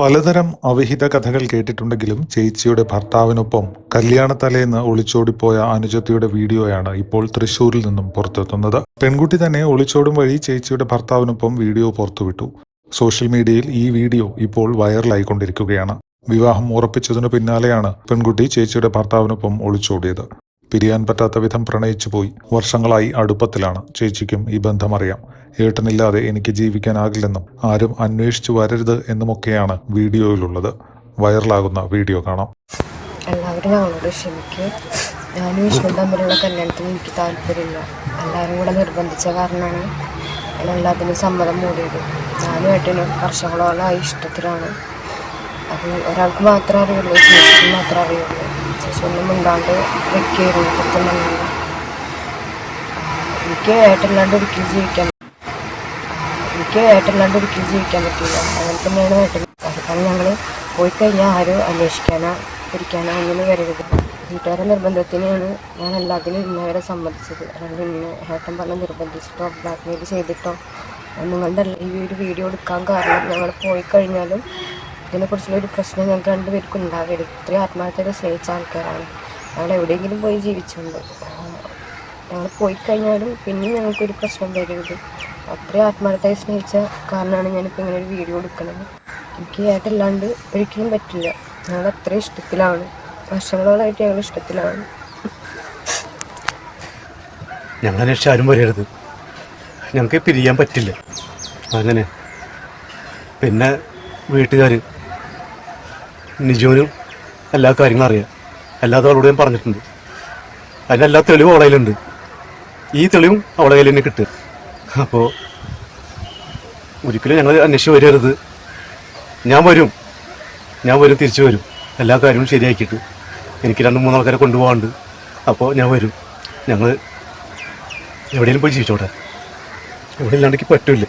പലതരം അവിഹിത കഥകൾ കേട്ടിട്ടുണ്ടെങ്കിലും ചേച്ചിയുടെ ഭർത്താവിനൊപ്പം കല്യാണത്തലേന്ന് ഒളിച്ചോടിപ്പോയ അനുജത്തിയുടെ വീഡിയോയാണ് ഇപ്പോൾ തൃശൂരിൽ നിന്നും പുറത്തെത്തുന്നത്. പെൺകുട്ടി തന്നെ ഒളിച്ചോടും വഴി ചേച്ചിയുടെ ഭർത്താവിനൊപ്പം വീഡിയോ പുറത്തുവിട്ടു. സോഷ്യൽ മീഡിയയിൽ ഈ വീഡിയോ ഇപ്പോൾ വൈറലായിക്കൊണ്ടിരിക്കുകയാണ്. വിവാഹം ഉറപ്പിച്ചതിനു പിന്നാലെയാണ് പെൺകുട്ടി ചേച്ചിയുടെ ഭർത്താവിനൊപ്പം ഒളിച്ചോടിയത്. പിരിയാൻ പറ്റാത്ത വിധം പ്രണയിച്ചു പോയി വർഷങ്ങളായി അടുപ്പത്തിലാണ്. ചേച്ചിക്കും ഈ ബന്ധം അറിയാം. ഏട്ടനില്ലാതെ എനിക്ക് ജീവിക്കാനാകില്ലെന്നും ആരും അന്വേഷിച്ചു വരരുത് എന്നുമൊക്കെയാണ് വീഡിയോയിലുള്ളത്. വൈറലാകുന്ന വീഡിയോ കാണാം. എല്ലാവരും ഞങ്ങളോട് ക്ഷമിക്കുക ഞാനും വിഷ്ണു തമ്മിലുള്ള കല്യാണത്തിന് എനിക്ക് താല്പര്യമില്ല. എല്ലാവരും കൂടെ നിർബന്ധിച്ച കാരണമാണ് എല്ലാത്തിനും സമ്മതം മൂടിയത്. ഞാനും ഏട്ടനും വർഷങ്ങളോളമായി ഇഷ്ടത്തിലാണ്. അത് ഒരാൾക്ക് മാത്രമേ അറിയുള്ളൂ ചേച്ചിക്ക് മാത്രമേ അറിയുള്ളൂ. ചേച്ചി മുണ്ടാണ്ട് വെക്കുകയായിരുന്നു പറഞ്ഞാൽ എനിക്ക് ഏട്ടനില്ലാണ്ട് ഒരിക്കലും ജീവിക്കാൻ എനിക്ക് ഏട്ടല്ലാണ്ട് ഒരിക്കലും ജീവിക്കാൻ പറ്റില്ല അങ്ങനെ തന്നെയാണ് ഏട്ടൻ. അതുപോലെ ഞങ്ങൾ പോയി കഴിഞ്ഞാൽ ആരും അന്വേഷിക്കാനോ പിടിക്കാനോ ഒന്നും വരരുത്. വീട്ടുകാരുടെ നിർബന്ധത്തിനാണ് ഞാൻ എല്ലാത്തിനും ഇന്നവരെ സമ്മതിച്ചത്. അല്ലെങ്കിൽ ഇന്ന് ഏട്ടൻ പറഞ്ഞ് നിർബന്ധിച്ചിട്ടോ ബ്ലാക്ക് മെയിൽ ചെയ്തിട്ടോ നിങ്ങളുടെ ഈ ഒരു വീഡിയോ എടുക്കാൻ കാരണം ഞങ്ങൾ പോയി കഴിഞ്ഞാലും ഇതിനെക്കുറിച്ചുള്ള ഒരു പ്രശ്നം ഞങ്ങൾക്ക് രണ്ടുപേർക്കും ഉണ്ടാവരുത്. ഇത്രയും ആത്മാർത്ഥത സ്നേഹിച്ച ആൾക്കാരാണ്. ഞങ്ങൾ എവിടെയെങ്കിലും പോയി ജീവിച്ചുണ്ട്. ഞങ്ങൾ പോയി കഴിഞ്ഞാലും പിന്നെയും ഞങ്ങൾക്കൊരു പ്രശ്നം വരരുത്. അത്രയും ആത്മാർത്ഥമായി സ്നേഹിച്ച കാരണമാണ് ഞാനിപ്പോൾ ഇങ്ങനെ ഒരു വീഡിയോ എടുക്കുന്നത്. എനിക്ക് ഏട്ടല്ലാണ്ട് ഒരിക്കലും പറ്റില്ല. ഞങ്ങൾ അത്രയും ഇഷ്ടത്തിലാണ്. വർഷങ്ങളോളായിട്ട് ഞങ്ങൾ ഇഷ്ടത്തിലാണ്. ഞങ്ങളെ ആരും പറയരുത്. ഞങ്ങൾക്ക് പിരിയാൻ പറ്റില്ല. അങ്ങനെ പിന്നെ വീട്ടുകാർ നിജോനും എല്ലാ കാര്യങ്ങളും അറിയാം. എല്ലാ അവളോട് ഞാൻ പറഞ്ഞിട്ടുണ്ട്. അതിനെല്ലാ തെളിവും അവളെ കയ്യിലുണ്ട്. ഈ തെളിവും അവളെ കയ്യിൽ തന്നെ കിട്ടുക. അപ്പോൾ ഒരിക്കലും ഞങ്ങൾ അന്വേഷിച്ച് വരരുത്. ഞാൻ വരും. ഞാൻ വരും തിരിച്ചു വരും. എല്ലാ കാര്യവും ശരിയാക്കിയിട്ട്. എനിക്ക് രണ്ട് മൂന്ന് ആൾക്കാരെ കൊണ്ടുപോകാണ്ട്. അപ്പോൾ ഞാൻ വരും. ഞങ്ങൾ എവിടെയെങ്കിലും പോയി ജീവിച്ചോട്ടെ. എവിടെ ഇല്ലാണ്ടെങ്കിൽ പറ്റില്ല.